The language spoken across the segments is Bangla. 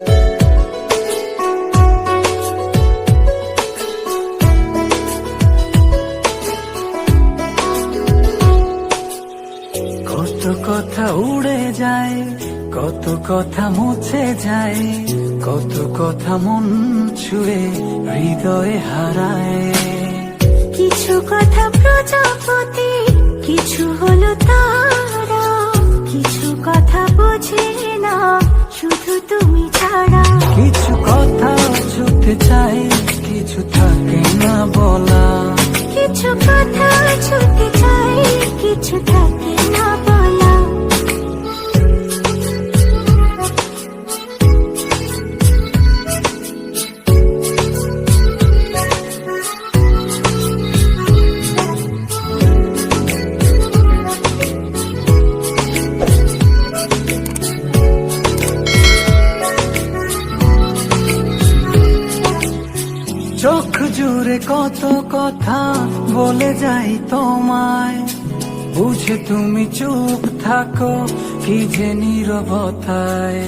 কত কথা উড়ে যায়, কত কথা মুছে যায়, কত কথা মন ছুঁয়ে হৃদয়ে হারায়। কিছু কথা কিছু থাকে না চোখ জুড়ে কত কথা বলে যাই তোমায়। বুঝে তুমি চুপ থাকো কি যে নীরবতায়।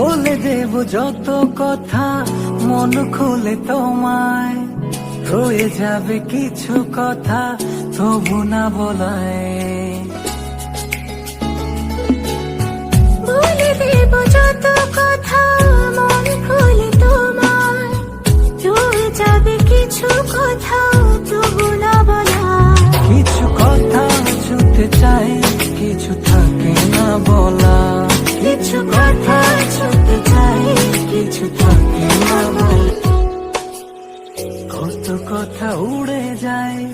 বলে দেব যত কথা মন খুলে তোমায়। রয়ে যাবে কিছু কথা তবু না বলায়। কত কথা উড়ে যায়।